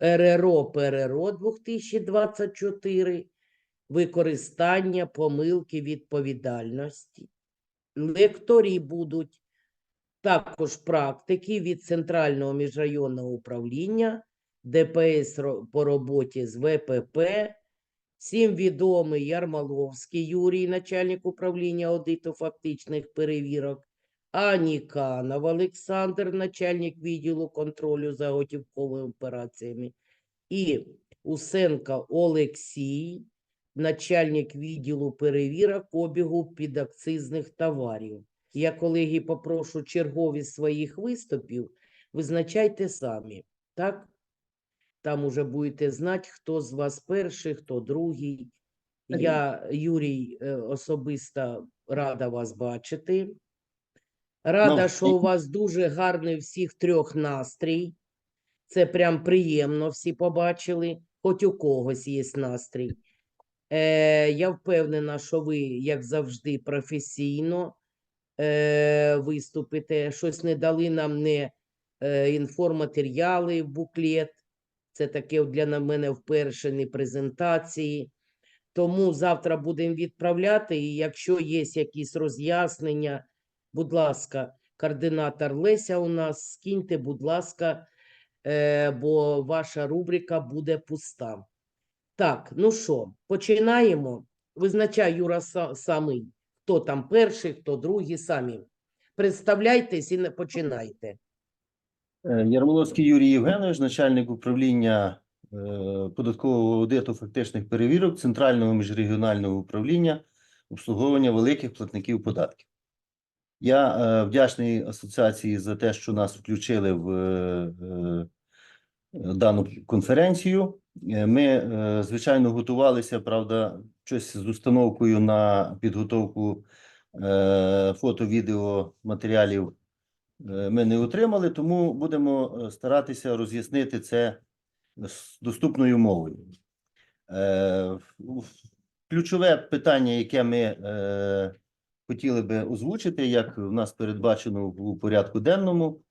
РРО ПРРО 2024, використання помилки відповідальності. Лекторі будуть також практики від Центрального міжрайонного управління, ДПС по роботі з ВПП, всім відомий Ярмоловський Юрій, начальник управління аудиту фактичних перевірок, Аніканов Олександр, начальник відділу контролю за готівковими операціями, і Усенко Олексій, начальник відділу перевірок обігу підакцизних товарів. Я, колеги, попрошу черговість своїх виступів визначайте самі, так? Там уже будете знати, хто з вас перший, хто другий. Я, Юрій, е, особисто рада вас бачити. Рада, Ну, що у вас дуже гарний всіх трьох настрій. Це прям приємно всі побачили, хоч у когось є настрій. Е, я впевнена, що ви, як завжди, професійно е, виступите. Щось не дали нам не е, інформатеріали, буклет. Це таке для мене вперше не презентації. Тому завтра будемо відправляти. І якщо є якісь роз'яснення, будь ласка, координатор Леся у нас, скиньте, будь ласка, е, бо ваша рубрика буде пуста. Так, ну що, починаємо. Визначай, Юра, самий, хто там перший, хто другий, самі. Представляйтесь і починайте. Е, Ярмоловський Юрій Євгенович, начальник управління е, податкового аудиту фактичних перевірок Центрального міжрегіонального управління обслуговування великих платників податків. Я е, вдячний асоціації за те, що нас включили в е, е, дану конференцію. Ми, звичайно, готувалися, правда, щось з установкою на підготовку е, фото-відео матеріалів ми не отримали, тому будемо старатися роз'яснити це з доступною мовою. Ключове питання, яке ми хотіли би озвучити, як в нас передбачено у порядку денному,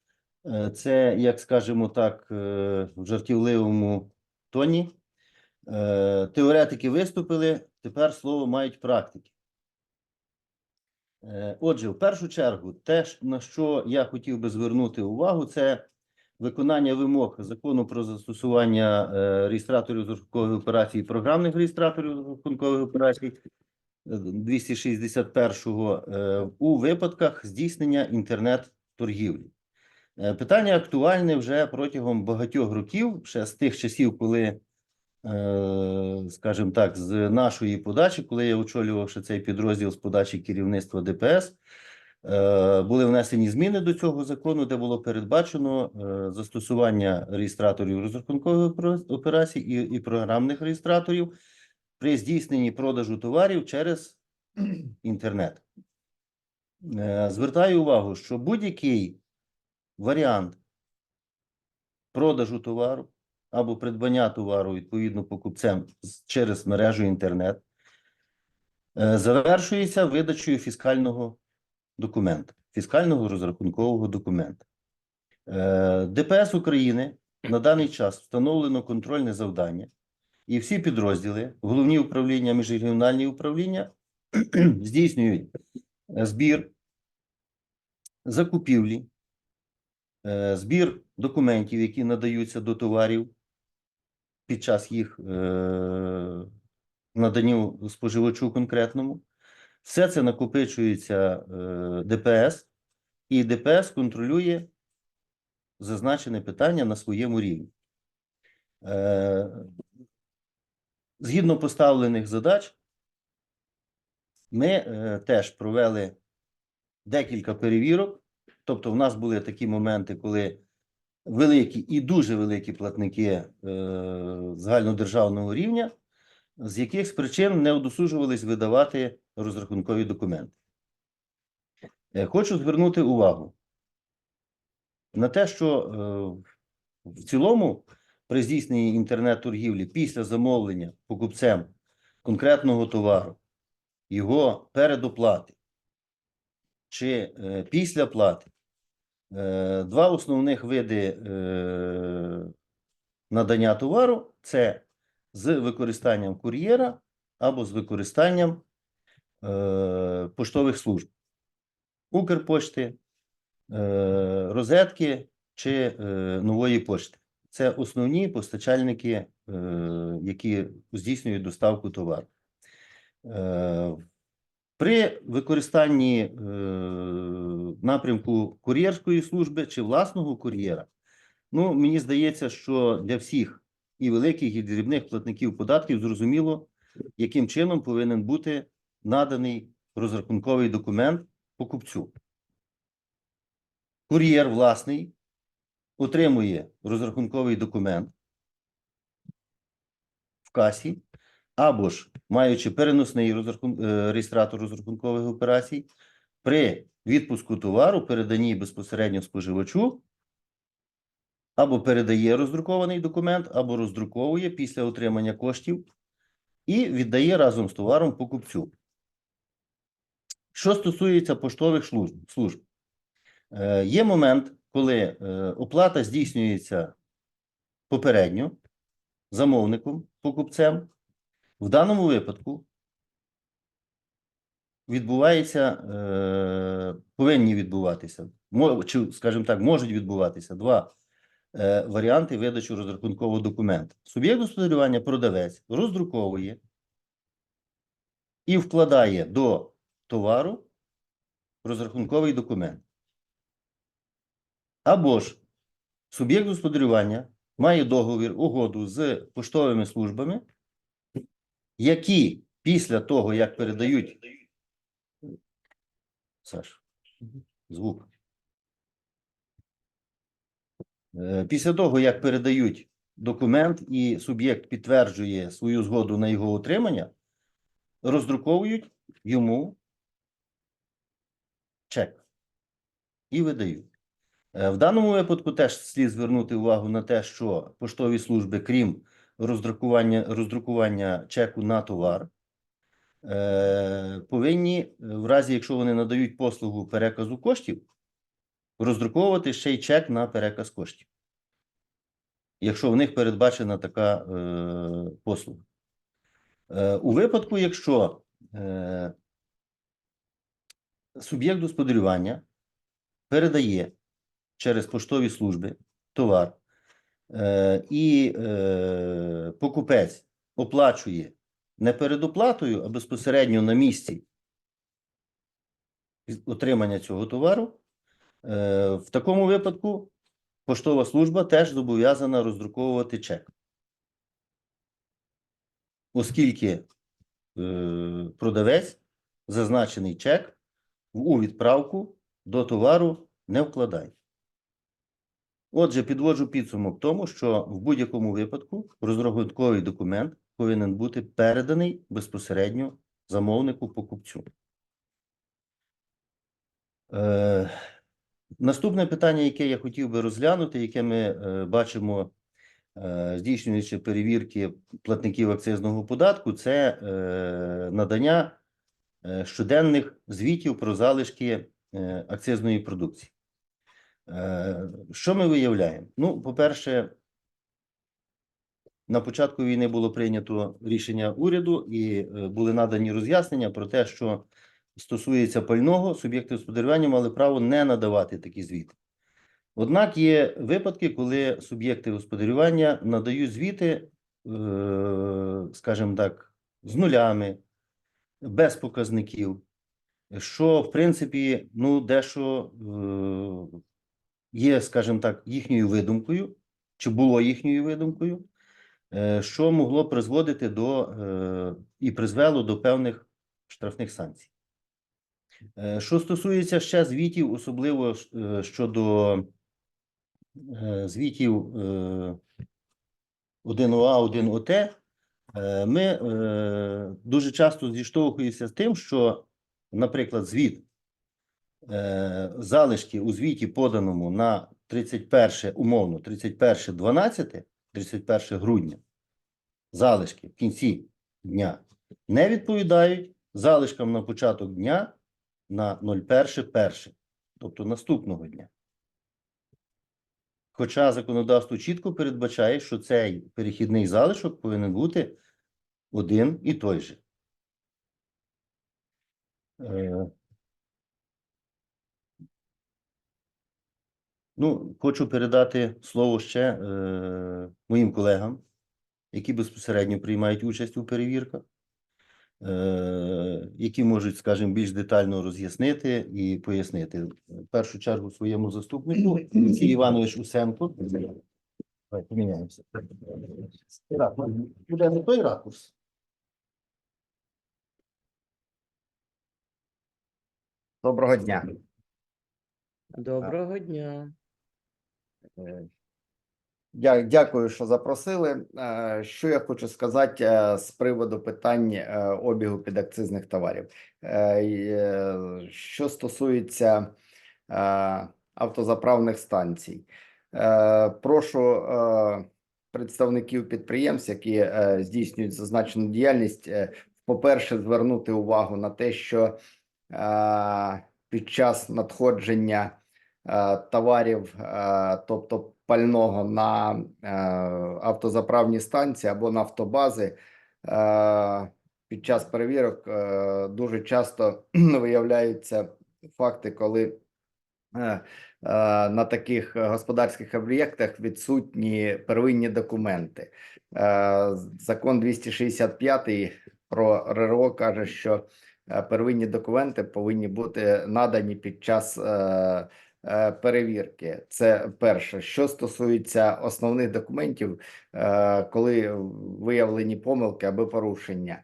е, це, як скажемо так, е, в жартівливому тоні. Е, Теоретики виступили, тепер слово мають практики. Отже, в першу чергу, те, на що я хотів би звернути увагу, це виконання вимог закону про застосування реєстраторів розрахункових операцій і програмних реєстраторів розрахункових операцій е, 261-го е, у випадках здійснення інтернет-торгівлі. Е, Питання актуальне вже протягом багатьох років, ще з тих часів, коли е, скажімо так, з нашої подачі, коли я очолював ще цей підрозділ з подачі керівництва ДПС, були внесені зміни до цього закону, де було передбачено застосування реєстраторів розрахункових опера- операцій і програмних реєстраторів при здійсненні продажу товарів через інтернет. Е, Звертаю увагу, що будь-який варіант продажу товару або придбання товару відповідно покупцем через мережу інтернет е, завершується видачею фіскального документа, фіскального розрахункового документа. Е, ДПС України на даний час встановлено контрольне завдання, і всі підрозділи, головні управління, міжрегіональні управління здійснюють е, збір, закупівлі, е, збір документів, які надаються до товарів під час їх е, наданню споживачу конкретному. Все це накопичується ДПС, і ДПС контролює зазначене питання на своєму рівні. Згідно поставлених задач, ми е, теж провели декілька перевірок. Тобто, в нас були такі моменти, коли великі і дуже великі платники е, загальнодержавного рівня, з яких з причин не удосужувались видавати розрахункові документи. Е, Хочу звернути увагу на те, що е, в цілому при здійсненні інтернет-торгівлі після замовлення покупцем конкретного товару, його передоплати чи е, після плати, е, два основних види е, надання товару це з використанням кур'єра або з використанням е, поштових служб, Укрпошти, е, розетки чи е, нової пошти. Це основні постачальники, е, які здійснюють доставку товару. Е, При використанні е, напрямку кур'єрської служби чи власного кур'єра, ну, мені здається, що для всіх і великих, і дрібних платників податків зрозуміло, яким чином повинен бути наданий розрахунковий документ покупцю. Кур'єр власний отримує розрахунковий документ в касі, або ж маючи переносний розрахун... е, реєстратор розрахункових операцій, при відпуску товару, переданні безпосередньо споживачу, або передає роздрукований документ, або роздруковує після отримання коштів і віддає разом з товаром покупцю. Що стосується поштових служб, служб е, є момент, коли е, оплата здійснюється попередньо замовником, покупцем. В даному випадку відбувається, е, повинні відбуватися, чи, скажімо так, можуть відбуватися два е, варіанти видачі розрахункового документа. Суб'єкт господарювання продавець роздруковує і вкладає до товару розрахунковий документ. Або ж суб'єкт господарювання має договір, угоду з поштовими службами, які після того, як передають. Саш, звук. Е, Після того, як передають документ і суб'єкт підтверджує свою згоду на його отримання, роздруковують йому чек і видають. Е, В даному випадку теж слід звернути увагу на те, що поштові служби, крім роздрукування, роздрукування чеку на товар, е, повинні, в разі якщо вони надають послугу переказу коштів, роздруковувати ще й чек на переказ коштів. Якщо в них передбачена така е, послуга. У випадку, якщо суб'єкт господарювання передає через поштові служби товар, е, і е, покупець оплачує не перед оплатою, а безпосередньо на місці отримання цього товару, е, в такому випадку поштова служба теж зобов'язана роздруковувати чек. Оскільки е, продавець зазначений чек у відправку до товару не вкладає. Отже, підводжу підсумок тому, що в будь-якому випадку розрахунковий документ повинен бути переданий безпосередньо замовнику покупцю. Е, наступне питання, яке я хотів би розглянути, яке ми е, бачимо, е, здійснюючи перевірки платників акцизного податку, це е, надання е, щоденних звітів про залишки е, акцизної продукції. Е, Що ми виявляємо? Ну, по-перше, на початку війни було прийнято рішення уряду і е, були надані роз'яснення про те, що стосується пального, суб'єкти господарювання мали право не надавати такі звіти. Однак є випадки, коли суб'єкти господарювання надають звіти, е, скажімо так, з нулями, без показників, що, в принципі, ну, дещо є, скажімо так, їхньою видумкою, чи було їхньою видумкою, е, що могло призводити до е, і призвело до певних штрафних санкцій. Е, Що стосується ще звітів, особливо щодо звітів е, 1ОА, 1ОТ, е, ми дуже часто зіштовхуємося з тим, що, наприклад, звіт залишки у звіті, поданому на 31, умовно, 31 12, 31 грудня, залишки в кінці дня не відповідають залишкам на початок дня на 01 перше, тобто наступного дня. Хоча законодавство чітко передбачає, що цей перехідний залишок повинен бути один і той же. Ну, хочу передати слово ще е, моїм колегам, які безпосередньо приймають участь у перевірках, е, які можуть, скажімо, більш детально роз'яснити і пояснити. В першу чергу своєму заступнику Олексій Іванович Усенко. Давай, поміняємося. Ракурс. Буде не той ракурс. Доброго дня. Доброго дня. Е, дякую, що запросили. Е, Що я хочу сказати е, з приводу питань обігу підакцизних товарів. Що стосується автозаправних станцій, прошу представників підприємств, які здійснюють зазначену діяльність, по-перше, звернути увагу на те, що під час надходження товарів, е, тобто пального на е, автозаправні станції або на автобази. е, Під час перевірок е, дуже часто виявляються факти, коли е, е, на таких господарських об'єктах відсутні первинні документи. Е, Закон 265 про РРО каже, що е, первинні документи повинні бути надані під час е, е, перевірки. Це перше. Що стосується основних документів, е, коли виявлені помилки або порушення,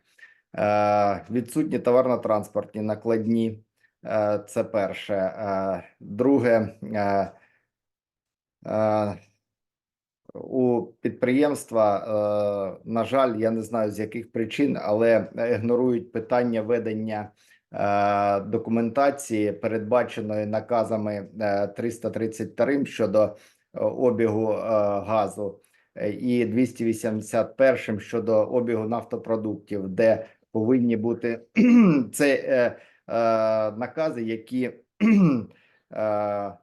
Е, відсутні товарно-транспортні накладні. Е, Це перше. Е, Друге, е, е, у підприємства, е, на жаль, я не знаю з яких причин, але ігнорують питання ведення е, документації, передбаченої наказами е, 332 щодо е, обігу е, газу е, і 281 щодо обігу нафтопродуктів, де повинні бути це е, е, накази, які е,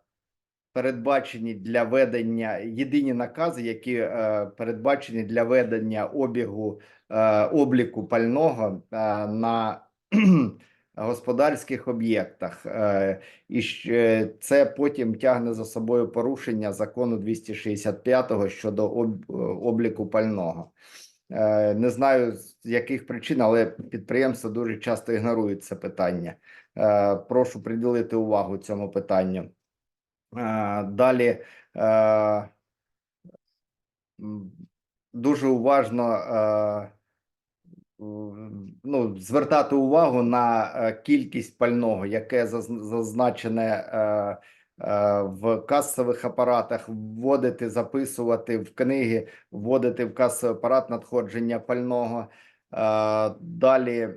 передбачені для ведення єдині накази, які е, передбачені для ведення обігу е, обліку пального е, на господарських об'єктах, е, і це потім тягне за собою порушення закону 265 щодо обліку пального. Е, Не знаю з яких причин, але підприємства дуже часто ігнорують це питання. Е, Прошу приділити увагу цьому питанню. Далі дуже уважно ну, звертати увагу на е, кількість пального, яке зазначене е, е, в касових апаратах, вводити, записувати в книги, вводити в касовий апарат надходження пального. Далі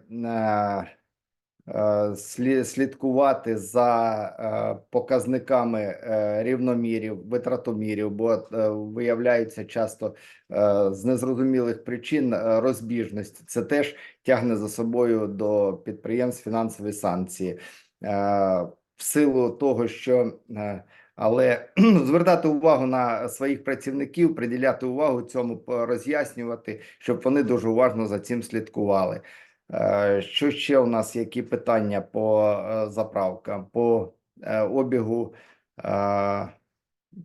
слідкувати за е, показниками е, рівномірів, витратомірів, бо е, виявляються часто е, з незрозумілих причин е, розбіжності. Це теж тягне за собою до підприємств фінансові санкції. Е, В силу того, що е, але звертати увагу на своїх працівників, приділяти увагу цьому, роз'яснювати, щоб вони дуже уважно за цим слідкували. Е, Що ще у нас? Які питання по е, заправкам, по е, обігу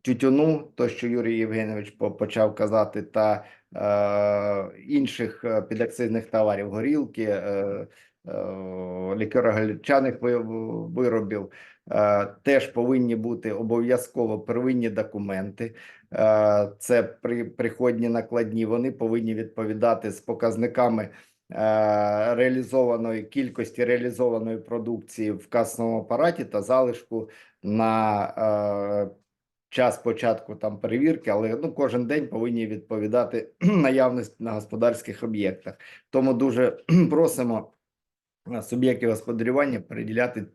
тютюну, то що Юрій Євгенович почав казати, та інших підакцизних товарів, горілки, е, виробів, теж повинні бути обов'язково первинні документи. Це при приходні накладні. Вони повинні відповідати з показниками реалізованої кількості реалізованої продукції в касному апараті та залишку на е, час початку там перевірки, але ну кожен день повинні відповідати наявність на господарських об'єктах. Тому дуже просимо е, суб'єктів господарювання приділяти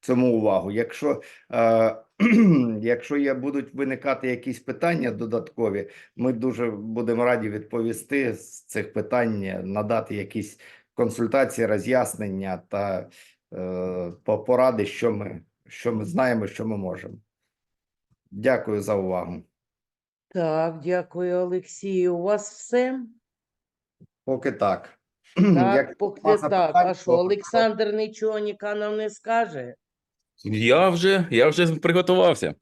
цьому увагу. Якщо, е, якщо є, будуть виникати якісь питання додаткові, ми дуже будемо раді відповісти з цих питань, надати якісь консультації, роз'яснення та е, поради, що ми, що ми знаємо, що ми можемо. Дякую за увагу. Так, дякую, Олексію. У вас все? Поки так. Так, Як поки так. А що, Олександр нічого Ніканов не скаже? Я вже, я вже приготувався.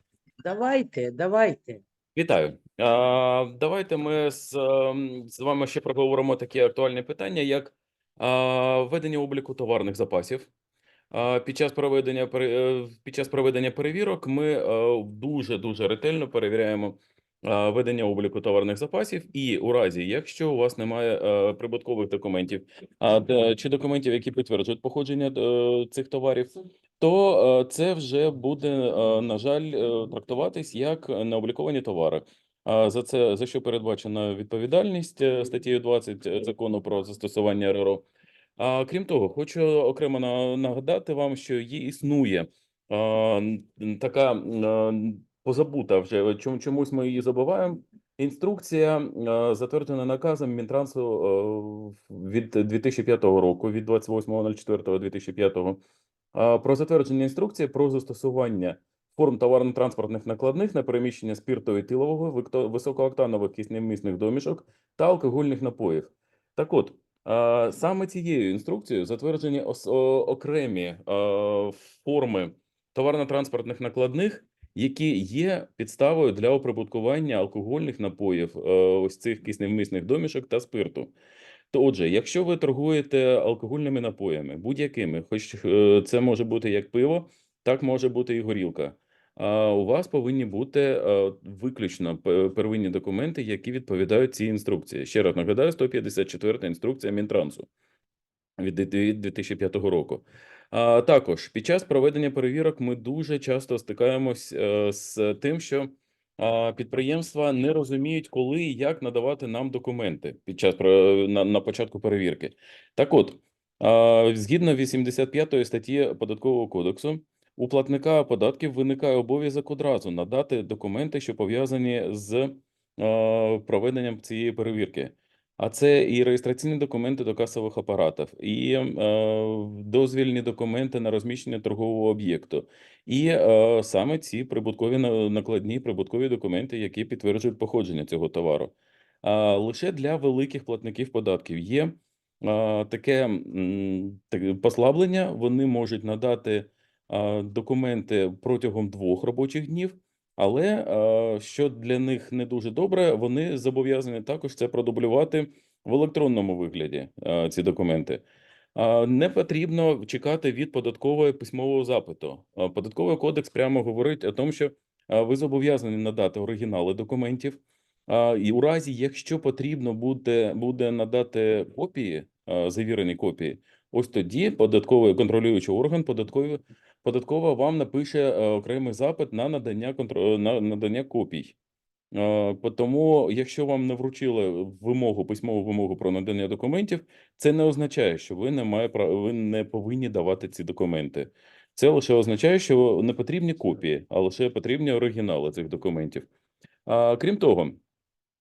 Давайте, давайте. Вітаю. А, давайте ми з, ем, з вами ще проговоримо такі актуальні питання, як а, ведення обліку товарних запасів. А, під час проведення е, під час проведення перевірок ми е, дуже дуже ретельно перевіряємо ведення обліку товарних запасів, і у разі, якщо у вас немає е, прибуткових документів чи документів, які підтверджують походження е, цих товарів, то е, це вже буде, е, на жаль, е, трактуватись як необліковані товари. За це за що передбачена відповідальність е, статтею 20 закону про застосування РРО. А крім того, хочу окремо на- нагадати вам, що є існує така позабута вже чому чомусь ми її забуваємо. Інструкція затверджена наказом Мінтрансу е, від 2005 року, від 28.04.2005 а, про затвердження інструкції про застосування форм товарно-транспортних накладних на переміщення спирту етилового, викто- високооктанових кисневмісних домішок та алкогольних напоїв. Так от, саме цією інструкцією затверджені окремі форми товарно-транспортних накладних, які є підставою для оприбуткування алкогольних напоїв, е, ось цих кисневмісних домішок та спирту. То отже, якщо ви торгуєте алкогольними напоями, будь-якими, хоч е, це може бути як пиво, так може бути і горілка. А у вас повинні бути е, виключно первинні документи, які відповідають цій інструкції. Ще раз нагадаю, 154 інструкція Мінтрансу від 2005 року. А, також під час проведення перевірок ми дуже часто стикаємось е, з тим, що підприємства не розуміють, коли і як надавати нам документи під час на, на початку перевірки. Так от, згідно 85 статті Податкового кодексу, у платника податків виникає обов'язок одразу надати документи, що пов'язані з е, проведенням цієї перевірки. А це і реєстраційні документи до касових апаратів, і е, дозвільні документи на розміщення торгового об'єкту, і е, саме ці прибуткові на- накладні прибуткові документи, які підтверджують походження цього товару. А лише для великих платників податків є а, таке м, послаблення. Вони можуть надати а, документи протягом двох робочих днів. Але що для них не дуже добре, вони зобов'язані також це продублювати в електронному вигляді ці документи. Не потрібно чекати від податкової письмового запиту. Податковий кодекс прямо говорить о тому, що ви зобов'язані надати оригінали документів. І у разі, якщо потрібно буде, буде надати копії, завірені копії, ось тоді податковий контролюючий орган податкові податкова вам напише е, окремий запит на надання контро... на надання копій. Е, Тому, якщо вам не вручили вимогу, письмову вимогу про надання документів, це не означає, що ви не має ви не повинні давати ці документи. Це лише означає, що не потрібні копії, а лише потрібні оригінали цих документів. Крім того,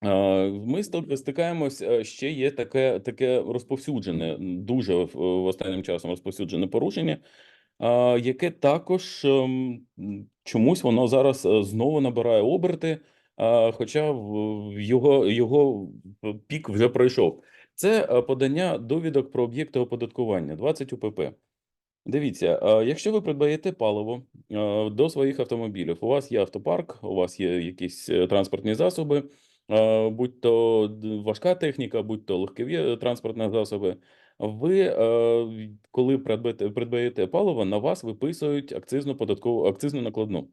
ми стик- стикаємось, е, ще є таке, таке розповсюджене, дуже в, останнім часом розповсюджене порушення, яке також ем, чомусь воно зараз е, знову набирає оберти, хоча його, його е, пік вже пройшов. Це е, подання довідок про об'єкти оподаткування 20 УПП. Дивіться, якщо ви придбаєте паливо до своїх автомобілів, у вас є автопарк, у вас є якісь транспортні засоби, будь то важка техніка, будь то легкові е, транспортні засоби. Ви, е, коли придбаєте, паливо, на вас виписують акцизну податкову акцизну накладну.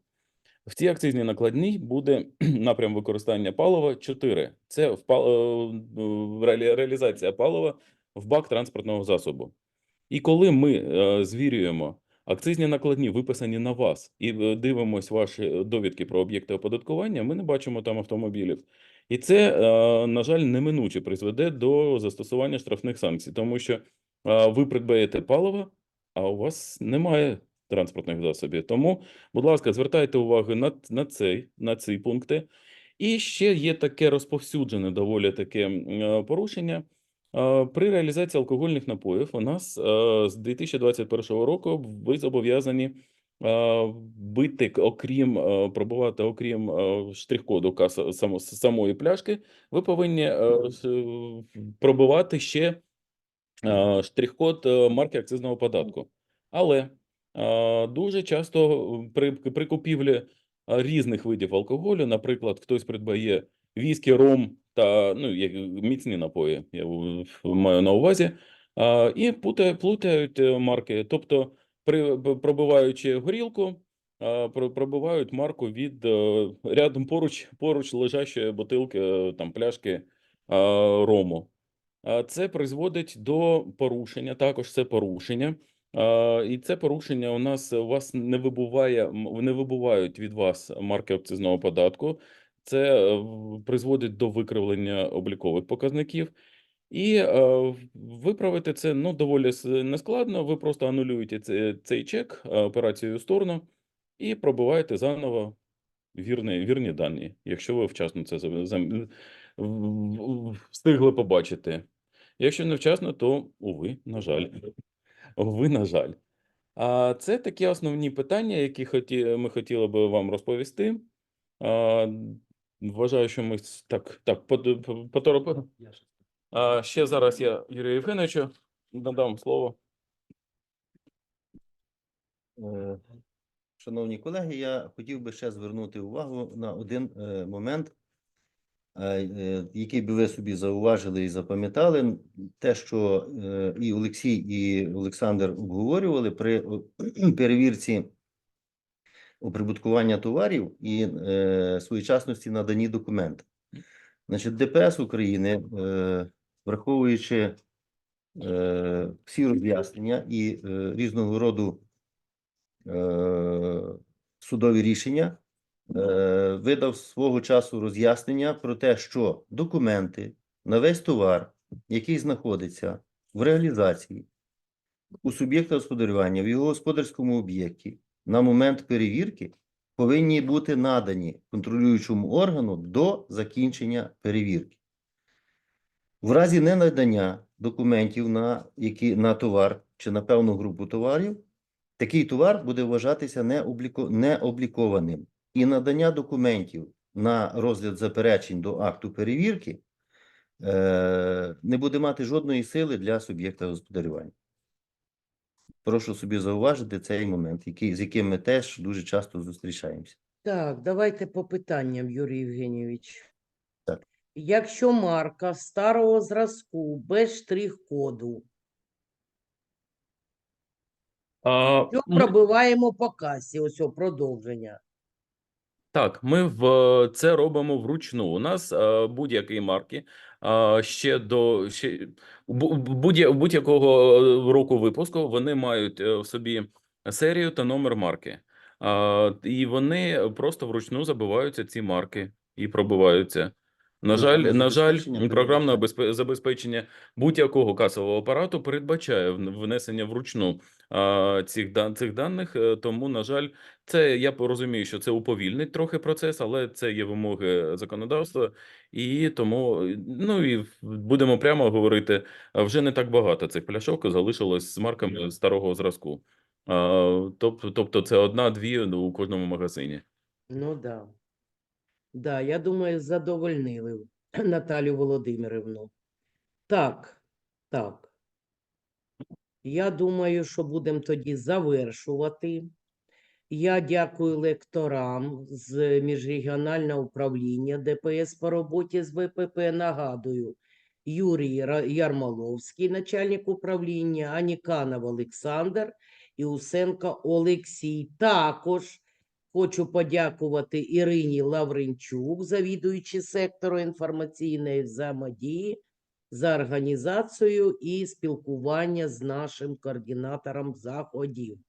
В цій акцизній накладній буде напрям використання палива 4. Це е, в реалі- реалізація палива в бак транспортного засобу. І коли ми е, звірюємо акцизні накладні, виписані на вас, і е, дивимось ваші е, довідки про об'єкти оподаткування, ми не бачимо там автомобілів. І це, е, на жаль, неминуче призведе до застосування штрафних санкцій, тому що ви придбаєте паливо, а у вас немає транспортних засобів. Тому, будь ласка, звертайте увагу на, на цей, на ці пункти. І ще є таке розповсюджене доволі таке порушення. При реалізації алкогольних напоїв у нас е, з 2021 року ви зобов'язані е, бити, окрім е, пробувати, окрім штрих-коду самої пляшки, ви повинні пробивати ще штрих-код марки акцизного податку. Але дуже часто при, при купівлі різних видів алкоголю, наприклад, хтось придбає віскі, ром та ну, як міцні напої, я маю на увазі, е, і плутають, е, марки. Тобто, при, пробиваючи горілку, про- пробивають марку від е, рядом поруч, поруч лежащої бутилки, е, там, пляшки е, рому. А Це призводить до порушення, також це порушення. А, І це порушення у нас у вас не вибуває, не вибувають від вас марки акцизного податку. Це е, призводить до викривлення облікових показників. І е, виправити це ну, доволі нескладно. Ви просто анулюєте цей, цей чек, е, операцію сторону, і пробиваєте заново вірні, вірні дані, якщо ви вчасно це встигли побачити. Якщо невчасно, то уви, на жаль. Уви, на жаль. А це такі основні питання, які хоті, ми хотіли би вам розповісти. Вважаю, що ми так, так, поторопили. А, ще зараз я Юрію Євгеновичу надам слово. Е, Шановні колеги, я хотів би ще звернути увагу на один е, момент, е, який би ви собі зауважили і запам'ятали. Те, що і Олексій, і Олександр обговорювали при перевірці оприбуткування товарів і е, своєчасності надані документи. Значить, ДПС України, е, враховуючи е, всі роз'яснення і е, різного роду е, судові рішення, е, видав свого часу роз'яснення про те, що документи на весь товар, який знаходиться в реалізації у суб'єкта господарювання в його господарському об'єкті на момент перевірки повинні бути надані контролюючому органу до закінчення перевірки. В разі ненадання документів на, які, на товар чи на певну групу товарів, такий товар буде вважатися необлікованим. І надання документів на розгляд заперечень до акту перевірки е, не буде мати жодної сили для суб'єкта господарювання. Прошу собі зауважити цей момент, який, з яким ми теж дуже часто зустрічаємося. Так, давайте по питанням, Юрій Євгенійович. Так. Якщо марка старого зразку без штрих-коду, А, що ми- пробиваємо по касі? Ось о, продовження. Так, ми в це робимо вручну. У нас е, будь-які марки ще до ще бу- будь- будь-якого е, року випуску вони мають е, в собі серію та номер марки. І вони просто вручну забиваються ці марки і пробиваються. На жаль, на жаль, програмне забезпечення будь-якого касового апарату передбачає внесення вручну цих дан цих даних. е, Тому, на жаль, це я розумію, що це уповільнить трохи процес, але це є вимоги законодавства, і тому ну і будемо прямо говорити, вже не так багато цих пляшок залишилось з марками старого зразку. Тобто, тобто це одна-дві у кожному магазині. Ну да. Да, я думаю, задовольнили Наталю Володимирівну. Так, так. Я думаю, що будемо тоді завершувати. Я дякую лекторам з міжрегіонального управління ДПС по роботі з ВПП. Нагадую, Юрій Ярмоловський, начальник управління, Аніканов Олександр і Усенко Олексій. Також хочу подякувати Ірині Лавренчук, завідуючи сектору інформаційної взаємодії, за організацію і спілкування з нашим координатором заходів.